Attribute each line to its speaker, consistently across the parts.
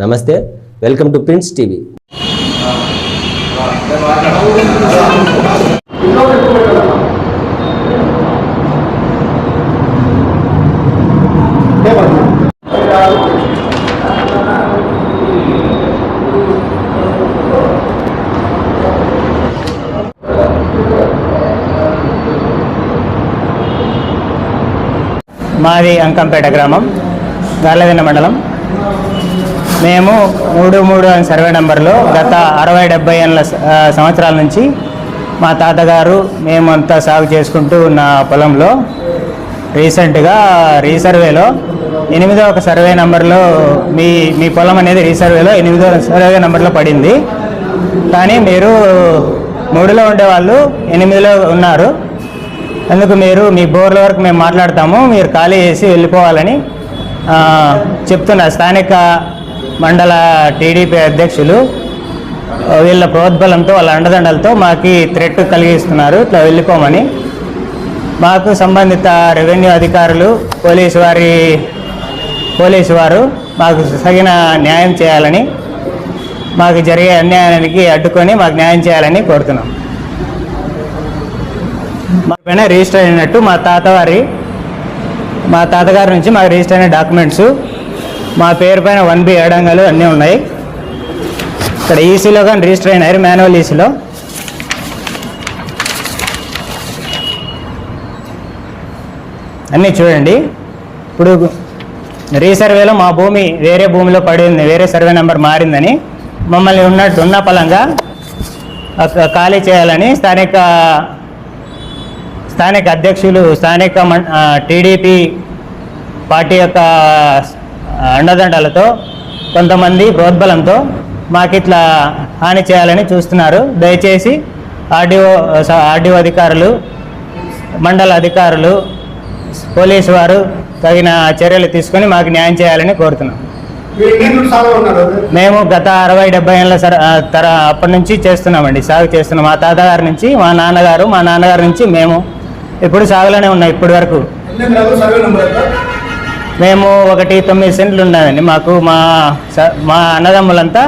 Speaker 1: నమస్తే welcome to prince TV.
Speaker 2: మాది అంకంపేట గ్రామం గార్లదిన్న మండలం. మేము మూడు మూడు అని సర్వే నెంబర్లో గత అరవై డెబ్బై ఏళ్ళ సంవత్సరాల నుంచి మా తాతగారు మేమంతా సాగు చేసుకుంటూ ఉన్న పొలంలో రీసెంట్గా రీసర్వేలో ఎనిమిదో ఒక సర్వే నెంబర్లో మీ మీ పొలం అనేది రీసర్వేలో ఎనిమిదో సర్వే నెంబర్లో పడింది. కానీ మీరు మూడులో ఉండేవాళ్ళు ఎనిమిదిలో ఉన్నారు. అందుకు మీరు మీ బోర్ల వరకు మేము మాట్లాడతాము మీరు ఖాళీ చేసి వెళ్ళిపోవాలని ఆ, చెప్తున్నారు. స్థానిక మండల టీడీపీ అధ్యక్షులు వీళ్ళ ప్రోద్బలంతో వాళ్ళ అండదండలతో మాకు థ్రెట్ కలిగిస్తున్నారు. ఇట్లా వెళ్ళిపోమని. మాకు సంబంధిత రెవెన్యూ అధికారులు పోలీసు వారి పోలీసు వారు మాకు తగిన న్యాయం చేయాలని మాకు జరిగే అన్యాయానికి అడ్డుకొని మాకు న్యాయం చేయాలని కోరుతున్నాం. మా పైన రిజిస్టర్ అయినట్టు మా తాతవారి మా తాతగారి నుంచి మాకు రిజిస్టర్ అయిన డాక్యుమెంట్స్ మా పేరు పైన వన్ బి ఏడంగాలు అన్నీ ఉన్నాయి. ఇక్కడ ఈసీలో కానీ రిజిస్టర్ అయినారు మాన్యువల్ ఈసీలో అన్నీ చూడండి. ఇప్పుడు రీసర్వేలో మా భూమి వేరే భూమిలో పడింది. వేరే సర్వే నెంబర్ మారిందని. మమ్మల్ని ఉన్నట్టు ఉన్న పలంగా ఖాళీ చేయాలని స్థానిక స్థానిక అధ్యక్షులు స్థానిక మం- టీడీపీ పార్టీ యొక్క అండదండలతో కొంతమంది ప్రోద్బలంతో మాకు ఇట్లా హాని చేయాలని చూస్తున్నారు. దయచేసి ఆర్డీఓ ఆర్డీఓ అధికారులు మండల అధికారులు పోలీసు వారు తగిన చర్యలు తీసుకొని మాకు న్యాయం చేయాలని కోరుతున్నాం. మేము గత అరవై డెబ్బై ఏళ్ళ తర అప్పటి నుంచి చేస్తున్నామండి సాగు చేస్తున్నాం. మా తాతగారి నుంచి మా నాన్నగారు మా నాన్నగారి నుంచి మేము ఇప్పుడు సాగులోనే ఉన్నాం ఇప్పటి వరకు. మేము ఒకటి తొమ్మిది సెంట్లు ఉన్నాయండి మాకు మా స- మా అన్నదమ్ములంతా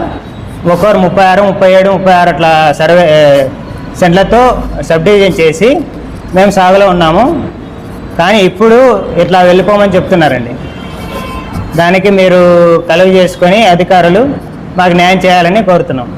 Speaker 2: ఒక్కొరు ముప్పై ఆరు ముప్పై ఏడు ముప్పై ఆరు అట్లా సర్వే సెంట్లతో సబ్ డివిజన్ చేసి మేము సాగులో ఉన్నాము. కానీ ఇప్పుడు ఇట్లా వెళ్ళిపోమని చెప్తున్నారండి. దానికి మీరు కలుగు చేసుకొని అధికారులు మాకు న్యాయం చేయాలని కోరుతున్నాం.